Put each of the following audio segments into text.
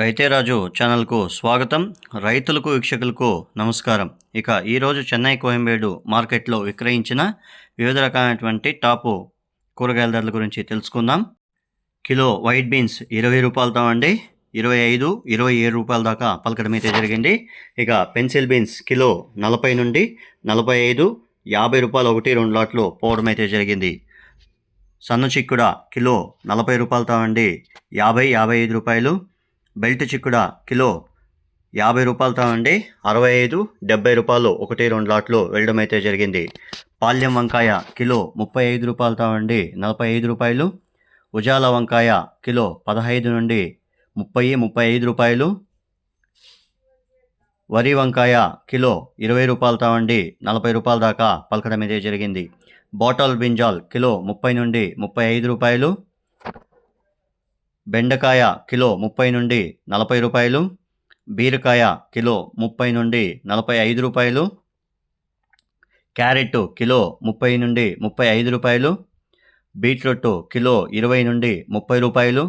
రైతే రాజు ఛానల్కు స్వాగతం. రైతులకు వీక్షకులకు నమస్కారం. ఇక ఈరోజు చెన్నై కోయంబేడు మార్కెట్లో విక్రయించిన వివిధ రకాలైనటువంటి టాపు కూరగాయల ధరల గురించి తెలుసుకుందాం. కిలో వైట్ బీన్స్ ఇరవై రూపాయలతో అండి ఇరవై ఐదు ఇరవై ఏడు రూపాయల దాకా పలకడం అయితే జరిగింది. ఇక పెన్సిల్ బీన్స్ కిలో నలభై నుండి నలభై ఐదు యాభై రూపాయలు ఒకటి రెండు లాట్లు పోవడం అయితే జరిగింది. సన్న చిక్కుడ కిలో నలభై రూపాయలతో అండి యాభై యాభై ఐదు రూపాయలు. బెల్ట్ చిక్కుడ కిలో యాభై రూపాయలతో అండి అరవై ఐదు డెబ్బై రూపాయలు ఒకటి రెండు లాట్లు వెళ్ళడం అయితే జరిగింది. పాల్యం వంకాయ కిలో ముప్పై ఐదు రూపాయలతో అండి నలభై ఐదు రూపాయలు. ఉజాల వంకాయ కిలో పదహైదు నుండి ముప్పై ముప్పై ఐదు రూపాయలు. వరి వంకాయ కిలో ఇరవై రూపాయలతో అండి నలభై రూపాయల దాకా పలకడం అయితే జరిగింది. బాటల్ బింజాల్ కిలో ముప్పై నుండి ముప్పై ఐదు రూపాయలు. బెండకాయ కిలో ముప్పై నుండి నలభై రూపాయలు బీరకాయ కిలో ముప్పై నుండి నలభై ఐదు రూపాయలు క్యారెట్ కిలో ముప్పై నుండి ముప్పై ఐదు రూపాయలు బీట్రూట్ కిలో ఇరవై నుండి ముప్పై రూపాయలు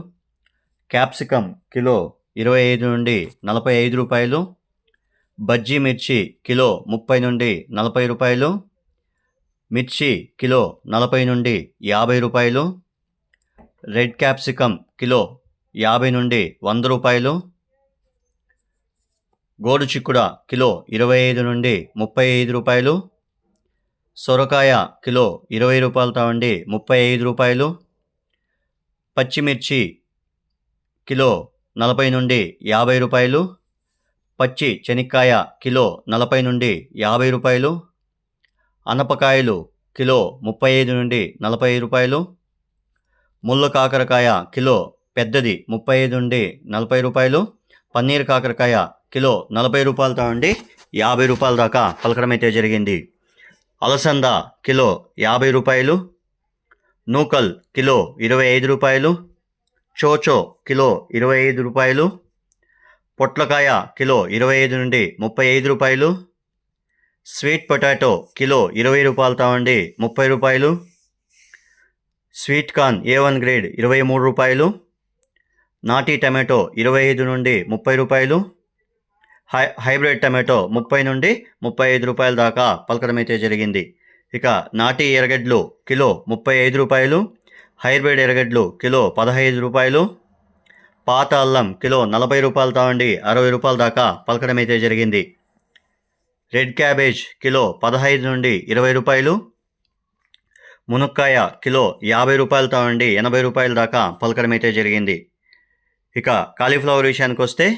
క్యాప్సికమ్ కిలో ఇరవై ఐదు నుండి నలభై ఐదు రూపాయలు బజ్జీ మిర్చి కిలో ముప్పై నుండి నలభై రూపాయలు మిర్చి కిలో నలభై నుండి యాభై రూపాయలు రెడ్ క్యాప్సికమ్ కిలో యాభై నుండి వంద రూపాయలు. గోడు చిక్కుడ కిలో ఇరవై ఐదు నుండి ముప్పై ఐదు రూపాయలు. సొరకాయ కిలో ఇరవై రూపాయలతో ఉండి ముప్పై ఐదు రూపాయలు. పచ్చిమిర్చి కిలో నలభై నుండి యాభై రూపాయలు. పచ్చి చెనిక్కాయ కిలో నలభై నుండి యాభై రూపాయలు. అనపకాయలు కిలో ముప్పై ఐదు నుండి నలభై రూపాయలు. ముళ్ళ కాకరకాయ కిలో పెద్దది ముప్పై ఐదు నుండి నలభై రూపాయలు పన్నీర్ కాకరకాయ కిలో నలభై రూపాయలతో ఉండి యాభై రూపాయల దాకా పలకడం అయితే జరిగింది. అలసంద కిలో యాభై రూపాయలు నూకల్ కిలో ఇరవై ఐదు రూపాయలు చోచో కిలో ఇరవై ఐదు రూపాయలు పొట్లకాయ కిలో ఇరవై ఐదు నుండి ముప్పై ఐదు రూపాయలు స్వీట్ పొటాటో కిలో ఇరవై రూపాయలతో ఉండి ముప్పై రూపాయలు sweet corn A one grade ఇరవై మూడు రూపాయలు నాటీ టమాటో ఇరవై ఐదు నుండి ముప్పై రూపాయలు హై హైబ్రిడ్ టమాటో ముప్పై నుండి ముప్పై ఐదు రూపాయల దాకా పలకడం అయితే జరిగింది. ఇక నాటి ఎరగడ్లు కిలో ముప్పై ఐదు రూపాయలు హైబ్రిడ్ ఎరగడ్లు కిలో పదహైదు రూపాయలు పాత అల్లం కిలో నలభై రూపాయలతో ఉండి అరవై రూపాయల దాకా పలకడం అయితే జరిగింది. రెడ్ క్యాబేజ్ కిలో పదహైదు నుండి ఇరవై రూపాయలు మునక్కాయ కిలో యాభై రూపాయలతో నుండి ఎనభై రూపాయల దాకా పలకడమైతే అయితే జరిగింది. ఇక కాలీఫ్లవర్ విషయానికి వస్తే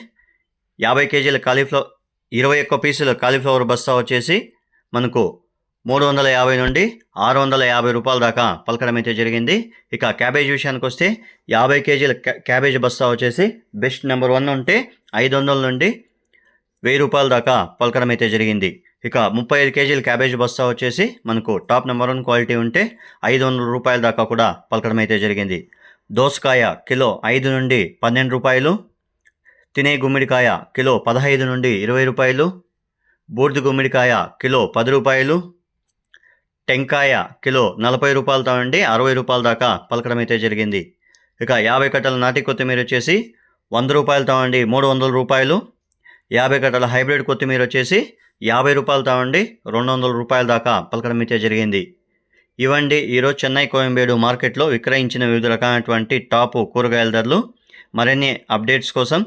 యాభై కేజీల కాలీఫ్లవర్ ఇరవై ఒక్క పీసుల కాలీఫ్లవర్ బస్తా వచ్చేసి మనకు మూడు వందల యాభై నుండి ఆరు వందల యాభై రూపాయల దాకా పలకడం అయితే జరిగింది. ఇక క్యాబేజ్ విషయానికి వస్తే యాభై కేజీల క్యా- క్యాబేజ్ బస్తా వచ్చేసి బెస్ట్ నెంబర్ వన్ ఉంటే ఐదు వందల నుండి వెయ్యి రూపాయల దాకా పలకడం అయితే జరిగింది. ఇక ముప్పై ఐదు కేజీల క్యాబేజ్ బస్తా వచ్చేసి మనకు టాప్ నెంబర్ వన్ క్వాలిటీ ఉంటే ఐదు వందల రూపాయల దాకా కూడా పలకడం అయితే జరిగింది. దోసకాయ కిలో ఐదు నుండి పన్నెండు రూపాయలు తినే గుమ్మిడికాయ కిలో పదహైదు నుండి ఇరవై రూపాయలు బూర్ది గుమ్మిడికాయ కిలో పది రూపాయలు టెంకాయ కిలో నలభై రూపాయలతో నుండి అరవై రూపాయల దాకా పలకడం అయితే జరిగింది. ఇక యాభై కట్టల నాటి కొత్తిమీర వచ్చేసి వంద రూపాయలతో నుండి మూడు వందల రూపాయలు యాభై గడ్డల హైబ్రిడ్ కొత్తిమీర వచ్చేసి యాభై రూపాయలు తావండి రెండు వందల రూపాయల దాకా పలకడం అయితే జరిగింది. ఇవండి ఈరోజు చెన్నై కోయంబేడు మార్కెట్లో విక్రయించిన వివిధ రకాలైనటువంటి టాపు కూరగాయల ధరలు. మరిన్ని అప్డేట్స్ కోసం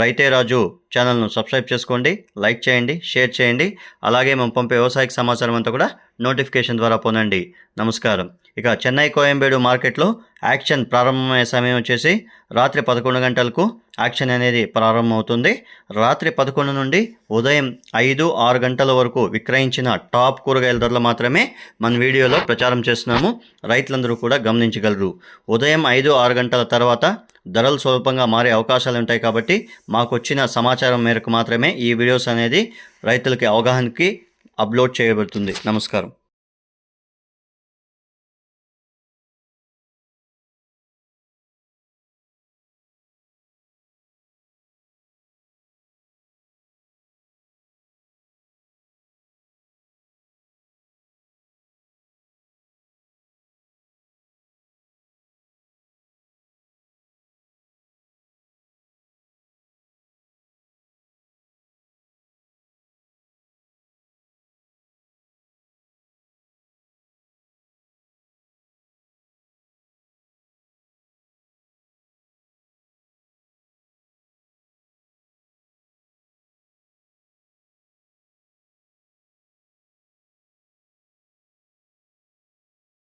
రైతే రాజు ఛానల్ను సబ్స్క్రైబ్ చేసుకోండి లైక్ చేయండి షేర్ చేయండి. అలాగే మేము పంపే వ్యవసాయక సమాచారం అంతా కూడా నోటిఫికేషన్ ద్వారా పొందండి. నమస్కారం. ఇక చెన్నై కోయంబేడు మార్కెట్లో యాక్షన్ ప్రారంభమయ్యే సమయం వచ్చేసి రాత్రి పదకొండు గంటలకు యాక్షన్ అనేది ప్రారంభమవుతుంది. రాత్రి పదకొండు నుండి ఉదయం ఐదు ఆరు గంటల వరకు విక్రయించిన టాప్ కూరగాయల ధరలు మాత్రమే మన వీడియోలో ప్రచారం చేస్తున్నాము. రైతులందరూ కూడా గమనించగలరు. ఉదయం ఐదు ఆరు గంటల తర్వాత ధరలు స్వల్పంగా మారే అవకాశాలు ఉంటాయి కాబట్టి మాకు వచ్చిన సమాచారం మేరకు మాత్రమే ఈ వీడియోస్ అనేది రైతులకి అవగాహనకి అప్లోడ్ చేయబడుతుంది. నమస్కారం.